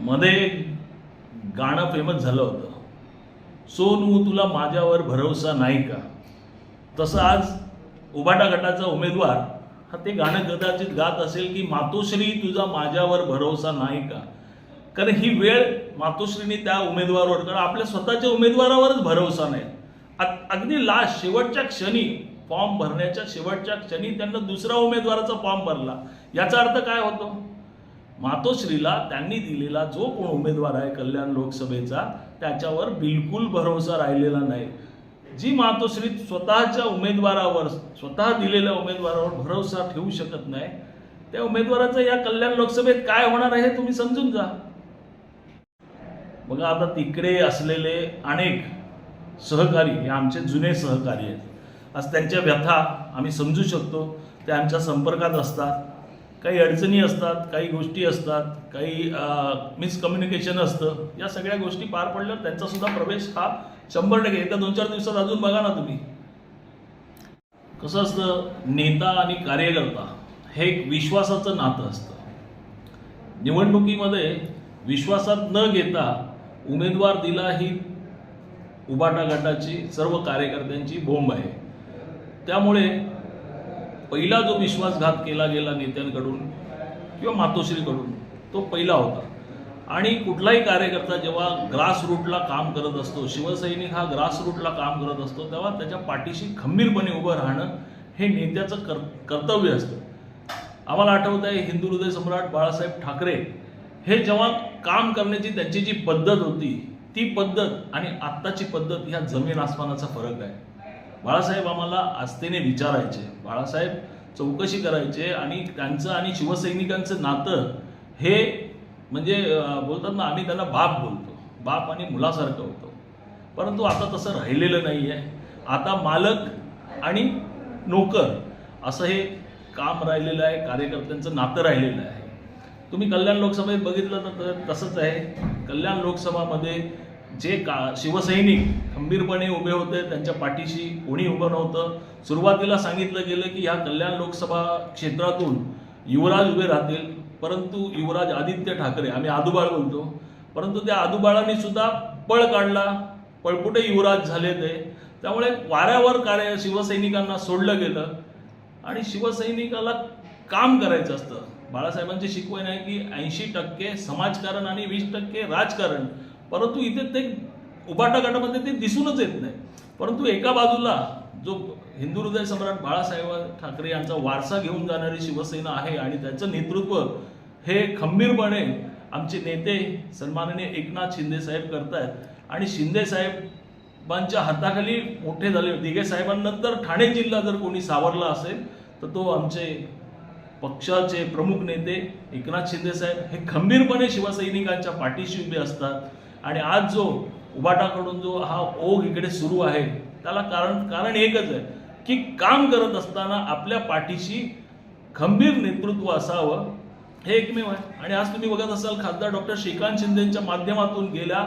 मध्ये गाणं फेमस झालं होतं. सोनू तुला माझ्यावर भरोसा नाही का? तसं आज उबाटा गटाचा उमेदवार हा ते गाणं कदाचित गात असेल की मातोश्री तुझा माझ्यावर भरोसा नाही का? कारण ही वेळ मातोश्रीने त्या उमेदवारावर कारण आपल्या स्वतःच्या उमेदवारावरच भरोसा नाही. अगदी लास्ट शेवटच्या क्षणी फॉर्म भरण्याच्या शेवटच्या क्षणी त्यांना दुसरा उमेदवाराचा फॉर्म भरला. याचा अर्थ काय होतो? मातोश्रीला त्यांनी दिलेला जो कोण उमेदवार आहे कल्याण लोकसभेचा त्याच्यावर बिलकुल भरोसा राहिलेला नाही. जी मातोश्री स्वतःच्या उमेदवारावर स्वतः दिलेल्या उमेदवारावर भरोसा ठेवू शकत नाही त्या उमेदवाराचं या कल्याण लोकसभेत काय होणार आहे तुम्ही समजून जा. बघा आता तिकडे असलेले अनेक सहकारी हे आमचे जुने सहकारी आहेत. आज त्यांच्या व्यथा आम्ही समजू शकतो ते आमच्या संपर्कात असतात. काही अडचणी असतात काही गोष्टी असतात काही मिसकम्युनिकेशन असतं या सगळ्या गोष्टी पार पडल्यावर त्यांचा सुद्धा प्रवेश हा शंभर टक्के. एकदा दोन चार दिवसात अजून बघा ना तुम्ही. कसं असतं? नेता आणि कार्यकर्ता हे एक विश्वासाचं नातं असतं. निवडणुकीमध्ये विश्वासात न घेता उमेदवार दिला ही उबाटा गटाची सर्व कार्यकर्त्यांची बोंब आहे. त्यामुळे पहिला जो विश्वासघात केला गेला नेत्यांकडून किंवा मातोश्रीकडून तो पहिला होता. आणि कुठलाही कार्यकर्ता जेव्हा ग्रासरूटला काम करत असतो शिवसैनिक हा ग्रासरूटला काम करत असतो तेव्हा त्याच्या पाठीशी खंबीरपणे उभं राहणं हे नेत्याचं कर कर्तव्य असतं. आम्हाला आठवत आहे हिंदू हृदय सम्राट बाळासाहेब ठाकरे हे जेव्हा काम करण्याची त्यांची जी पद्धत होती ती पद्धत आणि आत्ताची पद्धत ह्या जमीन आसमानाचा फरक आहे. बाळासाहेब आम्हाला आस्थेने विचारायचे. बाळासाहेब चौकशी करायचे आणि त्यांचं आणि शिवसैनिकांचं नातं हे म्हणजे बोलतात ना आम्ही त्यांना बाप बोलतो. बाप आणि मुलासारखं होतो. परंतु आता तसं राहिलेलं नाही आहे आता मालक आणि नोकर असं हे काम राहिलेलं आहे कार्यकर्त्यांचं नातं राहिलेलं आहे. तुम्ही कल्याण लोकसभेत बघितलं तर तसंच आहे. कल्याण लोकसभामध्ये जे का शिवसैनिक खंबीरपणे उभे होते त्यांच्या पाठीशी कोणी उभं नव्हतं. सुरुवातीला सांगितलं गेलं की ह्या कल्याण लोकसभा क्षेत्रातून युवराज उभे राहतील. परंतु युवराज आदित्य ठाकरे आम्ही आदुबाळ बोलतो परंतु त्या आदुबाळांनी सुद्धा पळ काढला. पळपुटे युवराज झाले ते? त्यामुळे वाऱ्यावर कार्य शिवसैनिकांना सोडलं गेलं. आणि शिवसैनिकाला काम करायचं असतं. बाळासाहेबांची शिकवण आहे की ऐंशी टक्के समाजकारण आणि वीस टक्के राजकारण. परंतु इथे ते उबाटा गटामध्ये ते दिसूनच येत नाही. परंतु एका बाजूला जो हिंदू हृदय सम्राट बाळासाहेब ठाकरे यांचा वारसा घेऊन जाणारी शिवसेना आहे आणि त्याचं नेतृत्व हे खंबीरपणे आमचे नेते सन्माननीय एकनाथ शिंदे साहेब करतायत. आणि शिंदे साहेबांच्या हाताखाली मोठे झाले. दिघे साहेबांनंतर ठाणे जिल्हा जर कोणी सावरला असेल तर तो आमचे पक्षाचे प्रमुख नेते एकनाथ शिंदे साहेब हे खंबीरपणे शिवसैनिकांच्या पाठीशी उभे असतात. आणि आज जो उबाटाकडून जो हा ओघ इकडे सुरू आहे त्याला कारण कारण एकच आहे की काम करत असताना आपल्या पाठीशी खंबीर नेतृत्व असावं हे एकमेव आहे. आणि आज तुम्ही बघत असाल खासदार डॉक्टर श्रीकांत शिंदेच्या माध्यमातून गेल्या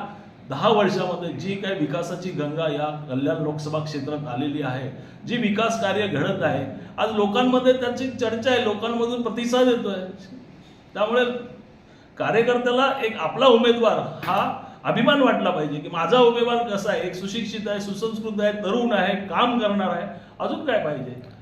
दहा वर्षामध्ये जी काही विकासाची गंगा या कल्याण लोकसभा क्षेत्रात आलेली आहे जी विकास कार्य घडत आहे आज लोकांमध्ये त्याची चर्चा आहे लोकांमधून प्रतिसाद येतोय. त्यामुळे कार्यकर्त्याला एक आपला उमेदवार हा अभिमान वाटला पाहिजे की माझा अभिमान कसा आहे? एक सुशिक्षित आहे सुसंस्कृत आहे तरुण आहे काम करणार आहे. अजून काय पाहिजे?